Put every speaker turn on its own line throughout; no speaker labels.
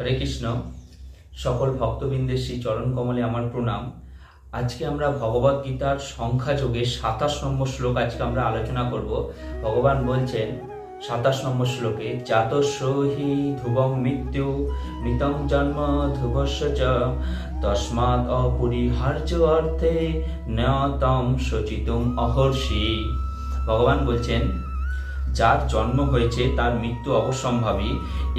হরে কৃষ্ণ সকল ভক্তবৃন্দের শ্রী চরণ কমলে আমার প্রণাম আজকে আমরা ভগবত গীতার সংখ্যা যোগে সাতাশ নম্বর শ্লোক আজকে আমরা আলোচনা করব ভগবান বলছেন সাতাশ নম্বর শ্লোকে জাতস্য হি ধ্রুবং মৃত্যু মৃতং জন্ম ধ্রুবস্য চ অপরিহার্য অর্থে নতম শচিতম অহর্ষি ভগবান বলছেন যার জন্ম হয়েছে তার মৃত্যু অবশ্যম্ভাবী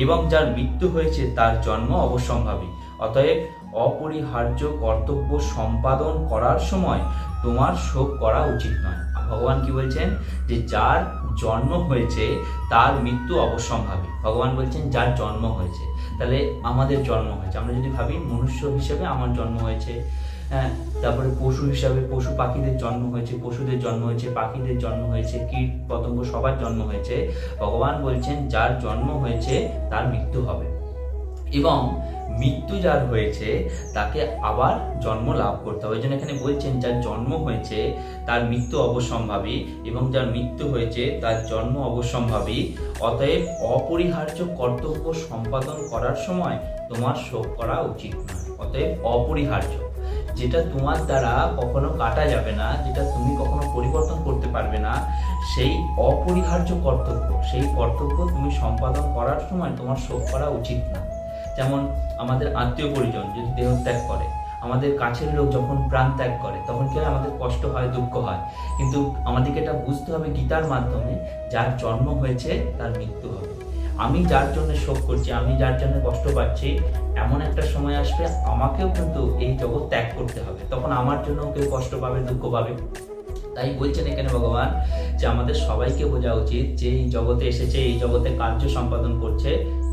এবং যার মৃত্যু হয়েছে তার জন্ম অবসম্ভাবী অতএব অপরিহার্য কর্তব্য সম্পাদন করার সময় তোমার শোক করা উচিত নয় ভগবান কি বলছেন যে যার জন্ম হয়েছে তার মৃত্যু অবসম্ভাবী ভগবান বলছেন যার জন্ম হয়েছে তাহলে আমাদের জন্ম হয়েছে আমরা যদি ভাবি মনুষ্য হিসেবে আমার জন্ম হয়েছে হ্যাঁ তারপরে পশু হিসাবে পশু পাখিদের জন্ম হয়েছে পশুদের জন্ম হয়েছে পাখিদের জন্ম হয়েছে কীট পতঙ্গ সবার জন্ম হয়েছে ভগবান বলছেন যার জন্ম হয়েছে তার মৃত্যু হবে এবং মৃত্যু যার হয়েছে তাকে আবার জন্ম লাভ করতে হবে যেন এখানে বলছেন যার জন্ম হয়েছে তার মৃত্যু অবসম্ভাবী এবং যার মৃত্যু হয়েছে তার জন্ম অবসম্ভাবী অতএব অপরিহার্য কর্তব্য সম্পাদন করার সময় তোমার শোক করা উচিত নয় অতএব অপরিহার্য যেটা তোমার দ্বারা কখনো কাটা যাবে না যেটা তুমি কখনো পরিবর্তন করতে পারবে না সেই অপরিহার্য কর্তব্য সেই কর্তব্য তুমি সম্পাদন করার সময় তোমার শোক করা উচিত না যেমন আমাদের আত্মীয় পরিজন যদি দেহত্যাগ করে আমাদের কাছের লোক যখন প্রাণ ত্যাগ করে তখন কি হয় আমাদের কষ্ট হয় দুঃখ হয় কিন্তু আমাদেরকে এটা বুঝতে হবে গীতার মাধ্যমে যার জন্ম হয়েছে তার মৃত্যু হবে আমি যার জন্য শোক করছি আমি যার জন্য কষ্ট পাচ্ছি এমন একটা সময় আসবে আমাকেও কিন্তু এই জগৎ ত্যাগ করতে হবে তখন আমার জন্য কেউ কষ্ট পাবে দুঃখ পাবে তাই বলছেন এখানে ভগবান যে আমাদের সবাইকে বোঝা উচিত যে এই জগতে এসেছে এই জগতে কার্য সম্পাদন করছে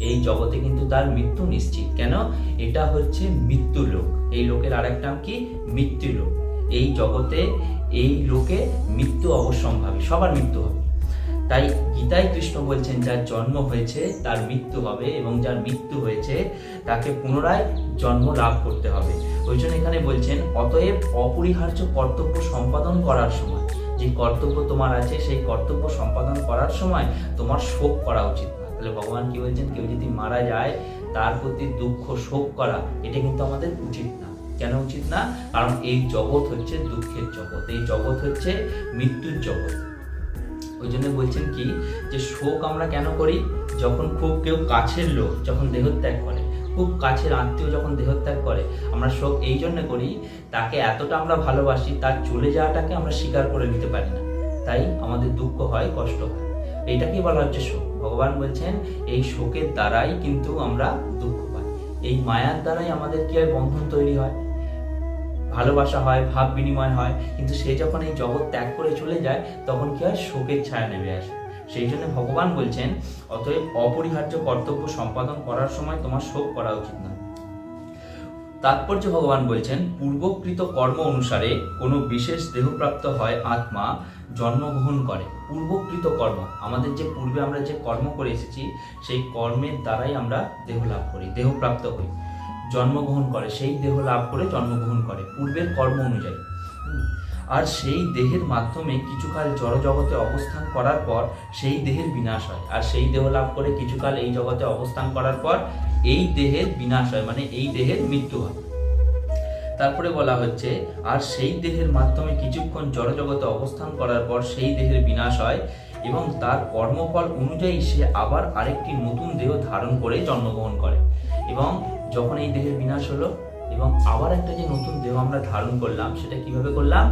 এই জগতে কিন্তু তার মৃত্যু নিশ্চিত কেন এটা হচ্ছে মৃত্যু লোক এই লোকের আরেক নাম কি মৃত্যু লোক এই জগতে এই লোকে মৃত্যু অবশ্যম্ভাবী সবার মৃত্যু হবে তাই গীতায় কৃষ্ণ বলছেন যার জন্ম হয়েছে তার মৃত্যু হবে এবং যার মৃত্যু হয়েছে তাকে পুনরায় জন্ম লাভ করতে হবে ওই জন্য এখানে বলছেন অতএব অপরিহার্য কর্তব্য সম্পাদন করার সময় যে কর্তব্য তোমার আছে সেই কর্তব্য সম্পাদন করার সময় তোমার শোক করা উচিত না তাহলে ভগবান কি বলছেন কেউ যদি মারা যায় তার প্রতি দুঃখ শোক করা এটা কিন্তু আমাদের উচিত না কেন উচিত না কারণ এই জগৎ হচ্ছে দুঃখের জগৎ এই জগৎ হচ্ছে মৃত্যুর জগৎ ওই জন্য বলছেন কি যে শোক আমরা কেন করি যখন খুব কেউ কাছের লোক যখন দেহত্যাগ করে খুব কাছের আত্মীয় যখন দেহত্যাগ করে আমরা শোক এই জন্য করি তাকে এতটা আমরা ভালোবাসি তার চলে যাওয়াটাকে আমরা স্বীকার করে নিতে পারি না তাই আমাদের দুঃখ হয় কষ্ট হয় এইটাকেই বলা হচ্ছে শোক ভগবান বলছেন এই শোকের দ্বারাই কিন্তু আমরা দুঃখ পাই এই মায়ার দ্বারাই আমাদের কি হয় বন্ধন তৈরি হয় ভালোবাসা হয় ভাব বিনিময় হয় কিন্তু সে যখন এই জগৎ ত্যাগ করে চলে যায় তখন কি হয় শোকের ছায়া নেমে আসে সেই জন্য ভগবান বলছেন অতএব অপরিহার্য কর্তব্য সম্পাদন করার সময় তোমার শোক করা উচিত না তাৎপর্য ভগবান বলছেন পূর্বকৃত কর্ম অনুসারে কোনো বিশেষ দেহপ্রাপ্ত হয় আত্মা জন্মগ্রহণ করে পূর্বকৃত কর্ম আমাদের যে পূর্বে আমরা যে কর্ম করে এসেছি সেই কর্মের দ্বারাই আমরা দেহ লাভ করি দেহপ্রাপ্ত হই জন্মগ্রহণ করে সেই দেহ লাভ করে জন্মগ্রহণ করে পূর্বের কর্ম অনুযায়ী আর সেই দেহের মাধ্যমে কিছুকাল জড়জগতে অবস্থান করার পর সেই দেহের বিনাশ হয় আর সেই দেহ লাভ করে কিছুকাল এই জগতে অবস্থান করার পর এই দেহের বিনাশ হয় মানে এই দেহের মৃত্যু হয় তারপরে বলা হচ্ছে আর সেই দেহের মাধ্যমে কিছুক্ষণ জড়জগতে অবস্থান করার পর সেই দেহের বিনাশ হয় এবং তার কর্মফল অনুযায়ী সে আবার আরেকটি নতুন দেহ ধারণ করে জন্মগ্রহণ করে এবং যখন এই দেহের বিনাশ হলো এবং আবার একটা যে নতুন দেহ আমরা ধারণ করলাম সেটা কিভাবে করলাম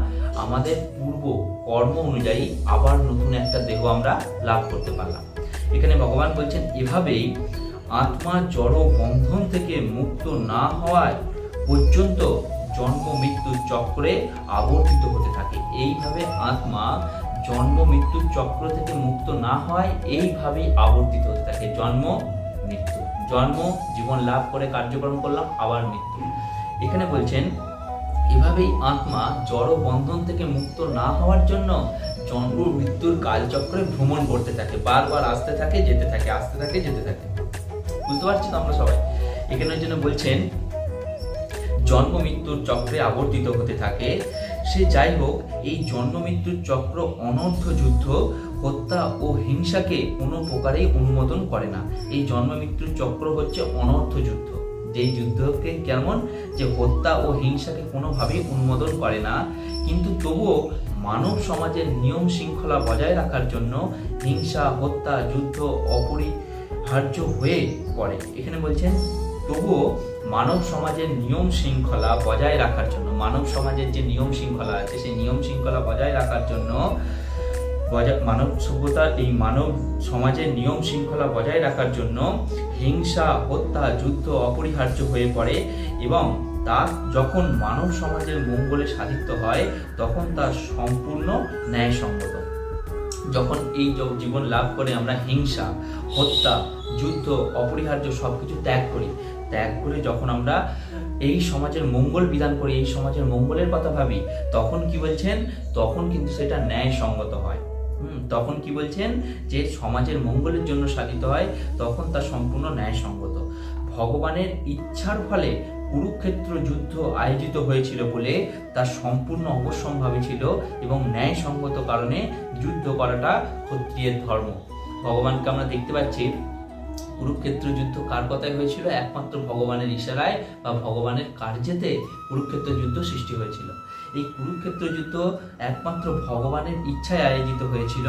আমাদের পূর্ব কর্ম অনুযায়ী আবার নতুন একটা দেহ আমরা লাভ করতে পারলাম এখানে ভগবান বলছেন এভাবেই আত্মা জড় বন্ধন থেকে মুক্ত না হওয়ায় পর্যন্ত জন্ম মৃত্যুর চক্রে আবর্তিত হতে থাকে এইভাবে আত্মা জন্ম মৃত্যুর চক্র থেকে মুক্ত না হয় এইভাবেই আবর্তিত হতে থাকে জন্ম মৃত্যু জন্ম জীবন লাভ করে কার্যক্রম করলাম আবার মৃত্যু এখানে বলছেন এভাবেই আত্মা জড় বন্ধন থেকে মুক্ত না হওয়ার জন্য জন্ম মৃত্যুর কালচক্রে ভ্রমণ করতে থাকে বারবার আসতে থাকে যেতে থাকে আসতে থাকে যেতে থাকে বুঝতে পারছি তো আমরা সবাই এখানে জন্য বলছেন জন্ম মৃত্যুর চক্রে আবর্তিত হতে থাকে সে যাই হোক এই জন্ম মৃত্যুর চক্র অনর্থ যুদ্ধ হত্যা ও হিংসাকে কোনো প্রকারেই অনুমোদন করে না এই জন্ম মৃত্যুর চক্র হচ্ছে অনর্থ যুদ্ধ যেই যুদ্ধকে কেমন যে হত্যা ও হিংসাকে কোনোভাবেই অনুমোদন করে না কিন্তু তবুও মানব সমাজের নিয়ম শৃঙ্খলা বজায় রাখার জন্য হিংসা হত্যা যুদ্ধ অপরিহার্য হয়ে পড়ে এখানে বলছেন তবুও মানব সমাজের নিয়ম শৃঙ্খলা বজায় রাখার জন্য মানব সমাজের যে নিয়ম শৃঙ্খলা আছে সেই নিয়ম শৃঙ্খলা বজায় রাখার জন্য মানব সভ্যতা এই মানব সমাজের নিয়ম শৃঙ্খলা বজায় রাখার জন্য হিংসা হত্যা যুদ্ধ অপরিহার্য হয়ে পড়ে এবং তা যখন মানব সমাজের মঙ্গলে সাধিত হয় তখন তা সম্পূর্ণ ন্যায়সঙ্গত যখন এই জীবন লাভ করে আমরা হিংসা হত্যা যুদ্ধ অপরিহার্য সব কিছু ত্যাগ করি ত্যাগ করে যখন আমরা এই সমাজের মঙ্গল বিধান করি এই সমাজের মঙ্গলের কথা ভাবি তখন কি বলছেন তখন কিন্তু সেটা ন্যায়সঙ্গত হয় তখন কি বলছেন যে সমাজের মঙ্গলের জন্য সাধিত হয় তখন তা সম্পূর্ণ ন্যায়সঙ্গত ভগবানের ইচ্ছার ফলে কুরুক্ষেত্র যুদ্ধ আয়োজিত হয়েছিল বলে তা সম্পূর্ণ অবশ্যম্ভাবী ছিল এবং ন্যায়সঙ্গত কারণে যুদ্ধ করাটা ক্ষত্রিয়ের ধর্ম ভগবানকে আমরা দেখতে পাচ্ছি কুরুক্ষেত্র যুদ্ধ কার কথায় হয়েছিল একমাত্র ভগবানের ইশারায় বা ভগবানের কার্যেতে কুরুক্ষেত্র যুদ্ধ সৃষ্টি হয়েছিল এই কুরুক্ষেত্র যুদ্ধ একমাত্র ভগবানের ইচ্ছায় আয়োজিত হয়েছিল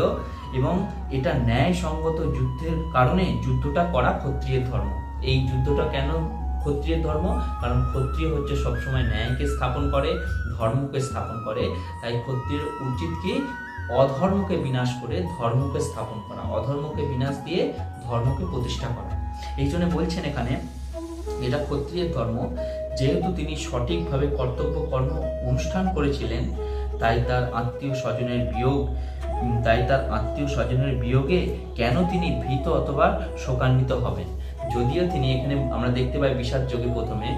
এবং এটা ন্যায়সঙ্গত যুদ্ধের কারণে যুদ্ধটা করা ক্ষত্রিয় ধর্ম এই যুদ্ধটা কেন ক্ষত্রিয় ধর্ম কারণ ক্ষত্রিয় হচ্ছে সবসময় ন্যায়কে স্থাপন করে ধর্মকে স্থাপন করে তাই ক্ষত্রিয় উচিত কি অধর্মকে বিনাশ করে ধর্মকে স্থাপন করা অধর্মকে বিনাশ দিয়ে ধর্মকে প্রতিষ্ঠা করা এই জন্য বলছেন এখানে এটা ক্ষত্রিয় ধর্ম যেহেতু তিনি সঠিকভাবে কর্তব্য কর্ম অনুষ্ঠান করেছিলেন তাই তার আত্মীয় স্বজনের বিয়োগ তাই তার আত্মীয় স্বজনের বিয়োগে কেন তিনি ভীত অথবা শোকান্বিত হবেন যদিও তিনি এখানে আমরা দেখতে পাই বিষাদ যোগে প্রথমে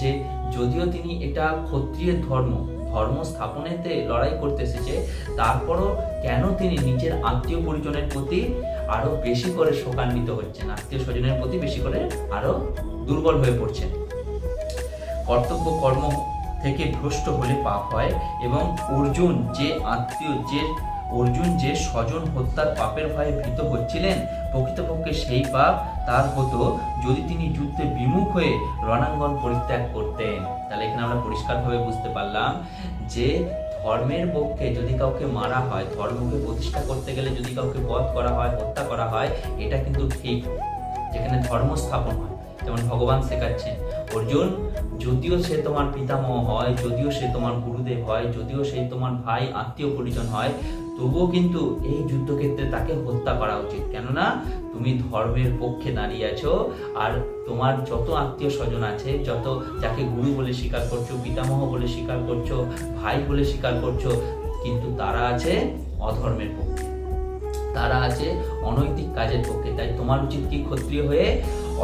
যে যদিও তিনি এটা ক্ষত্রিয় ধর্ম ধর্ম স্থাপনেতে লড়াই করতে এসেছে তারপরও কেন তিনি নিজের আত্মীয় পরিজনের প্রতি আরও বেশি করে শোকান্বিত হচ্ছেন আত্মীয় স্বজনের প্রতি বেশি করে আরও দুর্বল হয়ে পড়ছেন কর্তব্য কর্ম থেকে ভ্রষ্ট হলে পাপ হয় এবং অর্জুন যে আত্মীয় যে অর্জুন যে স্বজন হত্যার পাপের ভয়ে ভীত হচ্ছিলেন প্রকৃতপক্ষে সেই পাপ তার হতো যদি তিনি যুদ্ধে বিমুখ হয়ে রণাঙ্গন পরিত্যাগ করতেন তাহলে এখানে আমরা পরিষ্কারভাবে বুঝতে পারলাম যে ধর্মের পক্ষে যদি কাউকে মারা হয় ধর্মকে প্রতিষ্ঠা করতে গেলে যদি কাউকে বধ করা হয় হত্যা করা হয় এটা কিন্তু ঠিক যেখানে ধর্ম স্থাপন হয় যেমন ভগবান শেখাচ্ছেন অর্জুন যদিও সে তোমার পিতামহ হয় যদিও সে তোমার গুরুদেব হয় যদিও সে তোমার ভাই আত্মীয় পরিজন হয় তবুও কিন্তু এই যুদ্ধক্ষেত্রে তাকে হত্যা করা উচিত কেননা তুমি ধর্মের পক্ষে দাঁড়িয়ে আছো আর তোমার যত আত্মীয় স্বজন আছে যত যাকে গুরু বলে স্বীকার করছো পিতামহ বলে স্বীকার করছো ভাই বলে স্বীকার করছো কিন্তু তারা আছে অধর্মের পক্ষে তারা আছে অনৈতিক কাজের পক্ষে তাই তোমার উচিত কি ক্ষত্রিয় হয়ে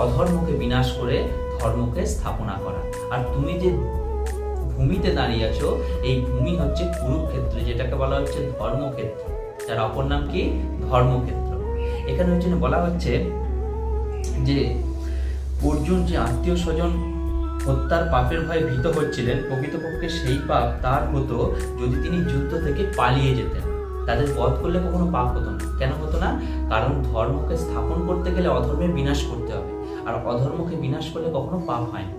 অধর্মকে বিনাশ করে ধর্মকে স্থাপনা করা আর তুমি যে ভূমিতে দাঁড়িয়ে আছো এই ভূমি হচ্ছে কুরুক্ষেত্র যেটাকে বলা হচ্ছে ধর্মক্ষেত্র যার অপর নাম কি ধর্মক্ষেত্র এখানে হচ্ছে বলা হচ্ছে যে অর্জুন যে আত্মীয় স্বজন হত্যার পাপের ভয়ে ভীত হচ্ছিলেন প্রকৃতপক্ষে সেই পাপ তার হতো যদি তিনি যুদ্ধ থেকে পালিয়ে যেতেন তাদের বধ করলে কখনো পাপ হতো না কেন হতো না কারণ ধর্মকে স্থাপন করতে গেলে অধর্মের বিনাশ করতে হবে আর অধর্মকে বিনাশ করলে কখনো পাপ হয় না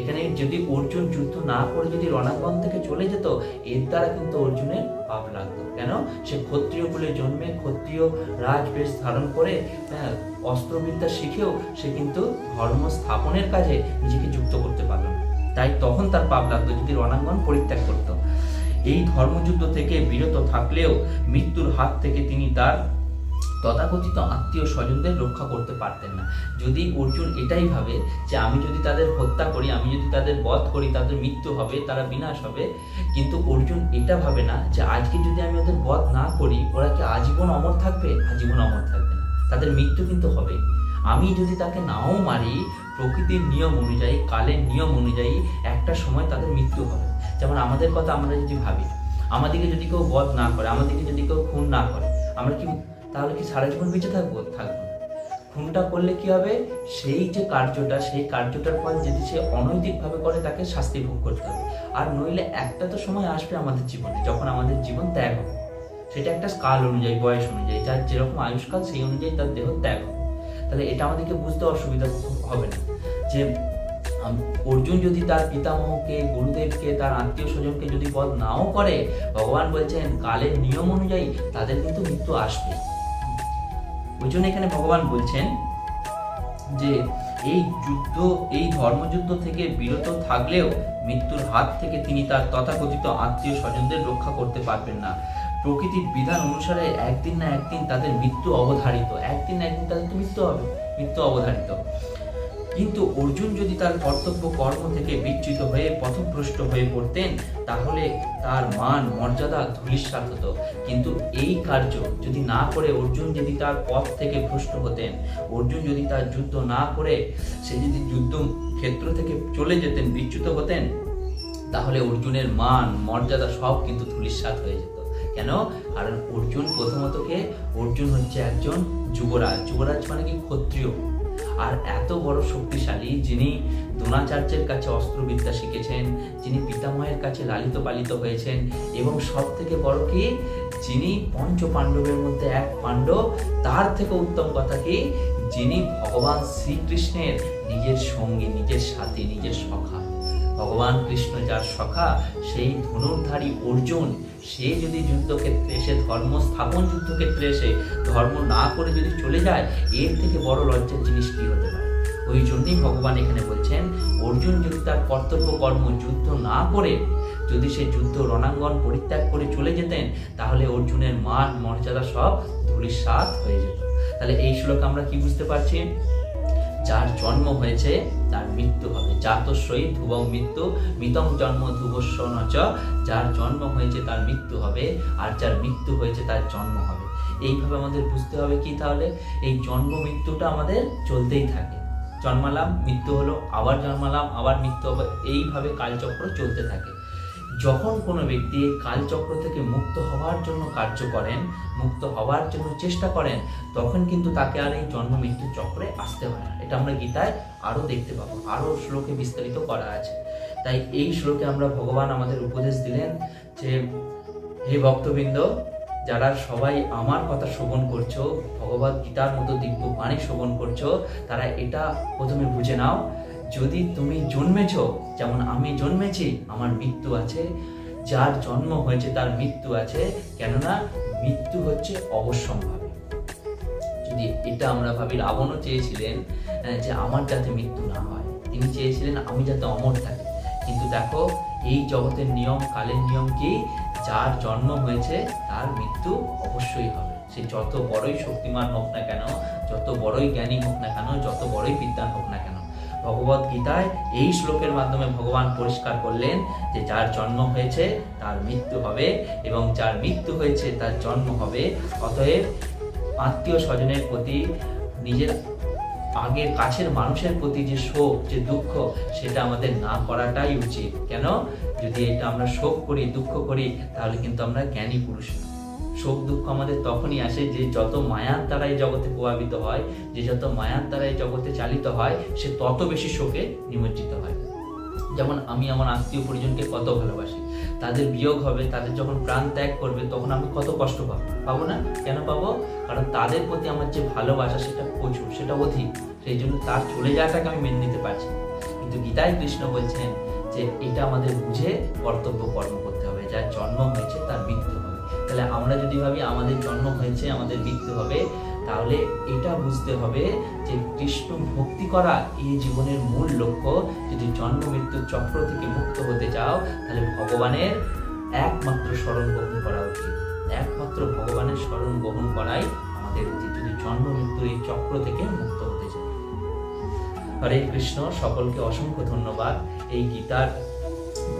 এখানে যদি অর্জুন যুদ্ধ না করে যদি রণাঙ্গন থেকে চলে যেত এর দ্বারা কিন্তু অর্জুনের পাপ লাগতো কেন সে ক্ষত্রিয় কুলে জন্মে ক্ষত্রিয় রাজবেশ ধারণ করে হ্যাঁ, অস্ত্রবিদ্যা শিখেও সে কিন্তু ধর্ম স্থাপনের কাজে নিজেকে যুক্ত করতে পারল না তাই তখন তার পাপ লাগতো যদি রণাঙ্গন পরিত্যাগ করত এই ধর্মযুদ্ধ থেকে বিরত থাকলেও মৃত্যুর হাত থেকে তিনি তার তথাকথিত আত্মীয় স্বজনদের রক্ষা করতে পারতেন না যদি অর্জুন এটাই ভাবে যে আমি যদি তাদের হত্যা করি আমি যদি তাদের বধ করি তাদের মৃত্যু হবে তারা বিনাশ হবে কিন্তু অর্জুন এটা ভাবে না যে আজকে যদি আমি ওদের বধ না করি ওরা কি আজীবন অমর থাকবে আজীবন অমর থাকবে না তাদের মৃত্যু কিন্তু হবে আমি যদি তাকে নাও মারি প্রকৃতির নিয়ম অনুযায়ী কালের নিয়ম অনুযায়ী একটা সময় তাদের মৃত্যু হবে যেমন আমাদের কথা আমরা যদি ভাবি আমাদেরকে যদি কেউ বধ না করে আমাদেরকে যদি কেউ খুন না করে আমরা কি তাহলে কি সারা জীবন বেঁচে থাকবো থাকবো খুনটা করলে কি হবে সেই যে কার্যটা সেই কার্যটার পর যদি সে অনৈতিকভাবে করে তাকে শাস্তি ভোগ করতে হবে আর নইলে একটা তো সময় আসবে আমাদের জীবনে যখন আমাদের জীবন ত্যাগ হবে সেটা একটা কাল অনুযায়ী বয়স অনুযায়ী যার যেরকম আয়ুষ্কাল সেই অনুযায়ী তার দেহ ত্যাগ হবে তাহলে এটা আমাদেরকে বুঝতে অসুবিধা হবে না যে অর্জুন যদি তার পিতামহকে গুরুদেবকে তার আত্মীয় স্বজনকে যদি বধ নাও করে ভগবান বলছেন কালের নিয়ম অনুযায়ী তাদের কিন্তু মৃত্যু আসবে ওই জন্য এখানে ভগবান বলছেন যে এই যুদ্ধ এই ধর্মযুদ্ধ থেকে বিরত থাকলেও মৃত্যুর হাত থেকে তিনি তার তথাকথিত আত্মীয় স্বজনদের রক্ষা করতে পারবেন না প্রকৃতির বিধান অনুসারে একদিন না একদিন তাদের মৃত্যু অবধারিত একদিন না একদিন তাদের তো মৃত্যু হবে মৃত্যু অবধারিত কিন্তু অর্জুন যদি তার কর্তব্য কর্ম থেকে বিচ্যুত হয়ে পথভ্রষ্ট হয়ে পড়তেন তাহলে তার মান মর্যাদা ধূলিসাত হতো কিন্তু এই কার্য যদি না করে অর্জুন যদি তার পথ থেকে ভ্রষ্ট হতেন অর্জুন যদি তার যুদ্ধ না করে সে যদি যুদ্ধ ক্ষেত্র থেকে চলে যেতেন বিচ্যুত হতেন তাহলে অর্জুনের মান মর্যাদা সব কিন্তু ধূলিসাত হয়ে যেত কেন কারণ অর্জুন প্রথমত কে অর্জুন হচ্ছে একজন যুবরাজ যুবরাজ মানে কি ক্ষত্রিয় আর এত বড় শক্তিশালী যিনি দ্রোণাচার্যের কাছে অস্ত্রবিদ্যা শিখেছেন যিনি পিতামহের কাছে লালিত পালিত হয়েছেন এবং সব থেকে বড় কি যিনি পঞ্চ পাণ্ডবের মধ্যে এক পাণ্ডব তার থেকে উত্তম কথা কি যিনি ভগবান শ্রীকৃষ্ণের নিজের সঙ্গী নিজের সাথী নিজের সখা ভগবান কৃষ্ণ যার সখা সেই ধনুর্ধারী অর্জুন সে যদি যুদ্ধক্ষেত্রে এসে ধর্ম স্থাপন যুদ্ধক্ষেত্রে এসে ধর্ম না করে যদি চলে যায় এর থেকে বড় লজ্জার জিনিস কী হতে পারে ওই জন্যই ভগবান এখানে বলছেন অর্জুন যদি তার কর্তব্য কর্ম যুদ্ধ না করে যদি সে যুদ্ধ রণাঙ্গন পরিত্যাগ করে চলে যেতেন তাহলে অর্জুনের মান মর্যাদা সব ধুলির সাত হয়ে যেত তাহলে এই শ্লোক আমরা কি বুঝতে পারছি যার জন্ম হয়েছে তার মৃত্যু হবে জাত সহিত ধ্রুবং মৃত্যু মিতং জন্ম ধ্রুবস্ব নচ যার জন্ম হয়েছে তার মৃত্যু হবে আর যার মৃত্যু হয়েছে তার জন্ম হবে এইভাবে আমাদের বুঝতে হবে কি তাহলে এই জন্ম মৃত্যুটা আমাদের চলতেই থাকে জন্মালাম মৃত্যু হলো আবার জন্মালাম আবার মৃত্যু হবে এইভাবে কালচক্র চলতে থাকে যখন কোনো ব্যক্তি কালচক্র থেকে মুক্ত হওয়ার জন্য কার্য করেন মুক্ত হওয়ার জন্য চেষ্টা করেন তখন কিন্তু তাকে আর এই জন্ম মৃত্যু চক্রে আসতে হয় না এটা আমরা গীতায় আরও দেখতে পাবো আরও শ্লোকে বিস্তারিত করা আছে তাই এই শ্লোকে আমরা ভগবান আমাদের উপদেশ দিলেন যে হে ভক্তবৃন্দ যারা সবাই আমার কথা শ্রবণ করছো ভগবত গীতার মতো দিব্য বাণী শ্রবণ করছো তারা এটা প্রথমে বুঝে নাও যদি তুমি জন্মেছ যেমন আমি জন্মেছি আমার মৃত্যু আছে যার জন্ম হয়েছে তার মৃত্যু আছে কেননা মৃত্যু হচ্ছে অবশ্যম্ভাবী যদি এটা আমরা ভাবি রাবণও চেয়েছিলেন যে আমার যাতে মৃত্যু না হয় তিনি চেয়েছিলেন আমি যাতে অমর থাকি কিন্তু দেখো এই জগতের নিয়ম কালের নিয়ম কি যার জন্ম হয়েছে তার মৃত্যু অবশ্যই হবে সে যত বড়ই শক্তিমান হোক না কেন যত বড়ই জ্ঞানী হোক না কেন যত বড়ই বিদ্যান হোক না ভগবত গীতায় এই শ্লোকের মাধ্যমে ভগবান পরিষ্কার করলেন যে যার জন্ম হয়েছে তার মৃত্যু হবে এবং যার মৃত্যু হয়েছে তার জন্ম হবে অতএব আত্মীয় স্বজনের প্রতি নিজের আগের কাছের মানুষের প্রতি যে শোক যে দুঃখ সেটা আমাদের না করাটাই উচিত কেন যদি এটা আমরা শোক করি দুঃখ করি তাহলে কিন্তু আমরা জ্ঞানী পুরুষ না শোক দুঃখ আমাদের তখনই আসে যে যত মায়ার দ্বারাই জগতে প্রভাবিত হয় যে যত মায়ার দ্বারাই জগতে চালিত হয় সে তত বেশি শোকে নিমজ্জিত হয় যেমন আমি আমার আত্মীয় পরিজনকে কত ভালোবাসি তাদের বিয়োগ হবে তাদের যখন প্রাণ ত্যাগ করবে তখন আমি কত কষ্ট পাবো পাবো না কেন পাবো কারণ তাদের প্রতি আমার যে ভালোবাসা সেটা প্রচুর সেটা অধিক সেই জন্য তার চলে যাওয়াটাকে আমি মেনে নিতে পারছি কিন্তু গীতায় কৃষ্ণ বলছেন যে এটা আমাদের বুঝে কর্তব্য কর্ম করতে হবে যার জন্ম হয়েছে তার মৃত্যু তাহলে আমরা যদি ভাবি আমাদের জন্ম হয়েছে আমাদের মৃত্যু হবে তাহলে এটা বুঝতে হবে যে কৃষ্ণ ভক্তি করা এই জীবনের মূল লক্ষ্য যদি জন্ম মৃত্যু চক্র থেকে মুক্ত হতে চাও তাহলে ভগবানের একমাত্র স্মরণ গ্রহণ করা উচিত একমাত্র ভগবানের স্মরণ গ্রহণ করাই আমাদের উচিত যদি জন্ম মৃত্যু এই চক্র থেকে মুক্ত হতে চাও হরে কৃষ্ণ সকলকে অসংখ্য ধন্যবাদ এই গীতার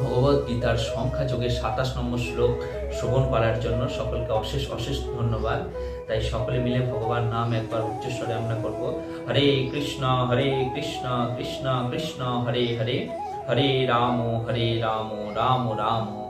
ভগবত গীতার সংখ্যা যোগে সাতাশ নম্বর শ্লোক শ্রবণ করার জন্য সকলকে অশেষ অশেষ ধন্যবাদ তাই সকলে মিলে ভগবান নাম একবার উচ্চস্বরে আমরা করব হরে কৃষ্ণ হরে কৃষ্ণ কৃষ্ণ কৃষ্ণ হরে হরে হরে রাম হরে রাম রাম রাম